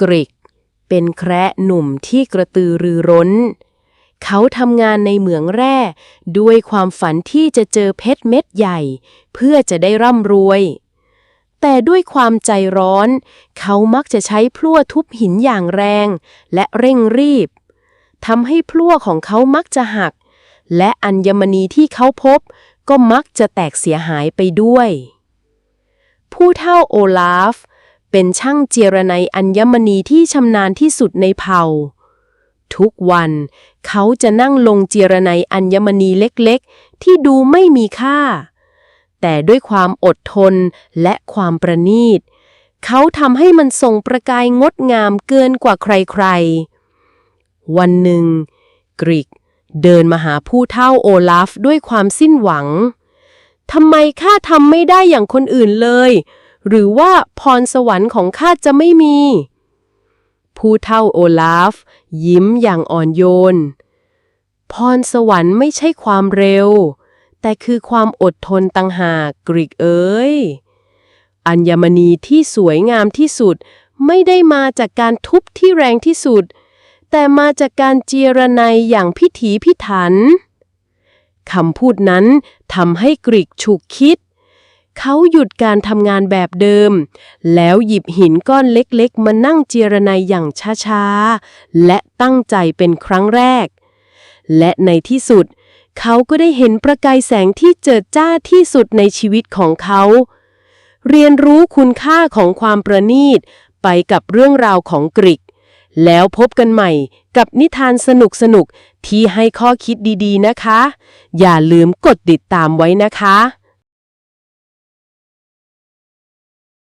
กริก เป็นแคระหนุ่มที่กระตือรือร้น เขาทำงานในเหมืองแร่ ด้วยความฝันที่จะเจอเพชรเม็ดใหญ่ เพื่อจะได้ร่ำรวย แต่ด้วยความใจร้อน เขามักจะใช้พลั่วทุบหินอย่างแรง และเร่งรีบทำให้พลั่วของเขามักจะหัก และอัญมณีที่เขาพบก็มักจะแตกเสียหายไปด้วย ผู้เฒ่าโอลาฟ เป็นช่างเจรไนอัญมณีที่ชำนาญที่สุดในเผ่า ทุกวัน เขาจะนั่งลงเจรไนอัญมณีเล็กๆ ที่ดูไม่มีค่า แต่ด้วยความอดทนและความประณีต เขาทำให้มันส่งประกายงดงามเกินกว่าใครๆ วันหนึ่ง กริกเดินมาหาผู้เฒ่าโอลาฟด้วยความสิ้นหวังทำไมข้าทำไม่ได้อย่างคนอื่นเลย หรือว่าพรสวรรค์ของข้าจะไม่มี ผู้เฒ่าโอลาฟ ยิ้มอย่างอ่อนโยน พรสวรรค์ไม่ใช่ความเร็ว แต่คือความอดทนต่างหากกริกเอ้ย อัญมณีที่สวยงามที่สุดไม่ได้มาจากการทุบที่แรงที่สุด แต่มาจากการเจรไนยอย่างพิถีพิถันคำพูดนั้นทำให้กริกฉุกคิด เขาหยุดการทำงานแบบเดิม แล้วหยิบหินก้อนเล็กๆ มานั่งเจรไนยอย่างช้าๆ และตั้งใจเป็นครั้งแรก และในที่สุด เขาก็ได้เห็นประกายแสงที่เจิดจ้าที่สุดในชีวิตของเขา เรียนรู้คุณค่าของความประณีต ไปกับเรื่องราวของกริก แล้วพบกันใหม่กับนิทานสนุกๆ ที่ให้ข้อคิดดีๆนะคะ อย่าลืมกดติดตามไว้นะคะ